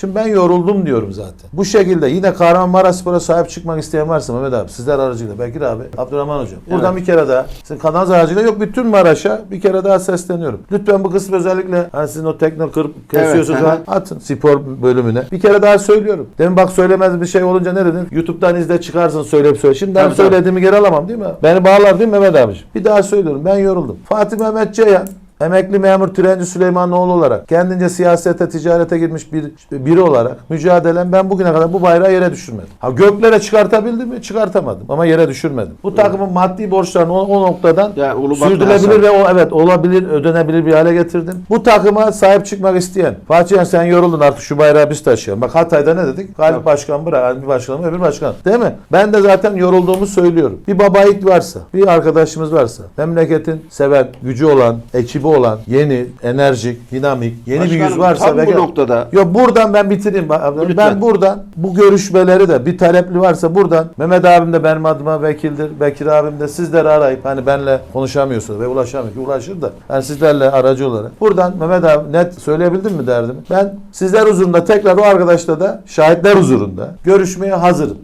Şimdi ben yoruldum diyorum zaten. Bu şekilde yine Kahramanmaraşspor'a sahip çıkmak isteyen varsa Mehmet abi sizler aracıyla Bekir abi Abdurrahman hocam. Buradan bir kere daha sizin kanalınız aracıyla yok bütün Maraş'a bir kere daha sesleniyorum. Lütfen bu kısmı özellikle hani sizin o tekno kırıp kesiyorsunuz Evet, atın spor bölümüne. Bir kere daha söylüyorum. Demin bak söylemez bir şey olunca ne dedin? YouTube'dan izle çıkarsın söyleyip söyle. Şimdi ben söylediğimi geri alamam değil mi? Beni bağlar değil mi Mehmet abiciğim? Bir daha söylüyorum ben yoruldum. Fatih Mehmet Ceyhan Emekli memur Türenci Süleymanoğlu olarak kendince siyasete, ticarete girmiş bir biri olarak mücadelem ben bugüne kadar bu bayrağı yere düşürmedim. Ha göklere çıkartabildim mi? Çıkartamadım ama yere düşürmedim. Bu takımın maddi borçlarını o, o noktadan Ya, Ulubatlı sürdürülebilir ve o evet olabilir, ödenebilir bir hale getirdim. Bu takıma sahip çıkmak isteyen Fatih sen yoruldun artık şu bayrağı biz taşıyalım. Bak Hatay'da ne dedik? Galip. Başkan bırak, bir başkanım öbür başkan. Değil mi? Ben de zaten yorulduğumu söylüyorum. Bir babayit varsa, bir arkadaşımız varsa, memleketin seven, gücü olan, ekibi olan, yeni, enerjik, dinamik, yeni bir yüz Başkanım, varsa tam bu noktada- Yok buradan ben bitireyim. Ben Lütfen. buradan bu görüşmeleri de bir talepli varsa buradan Mehmet abim de benim adıma vekildir. Bekir abim de sizleri arayıp hani benle konuşamıyorsunuz ve ulaşamıyor ki ulaşır da yani sizlerle aracı olarak. Buradan Mehmet abi net söyleyebildim mi derdimi? Ben sizler huzurunda tekrar o arkadaşla da şahitler huzurunda görüşmeye hazırım.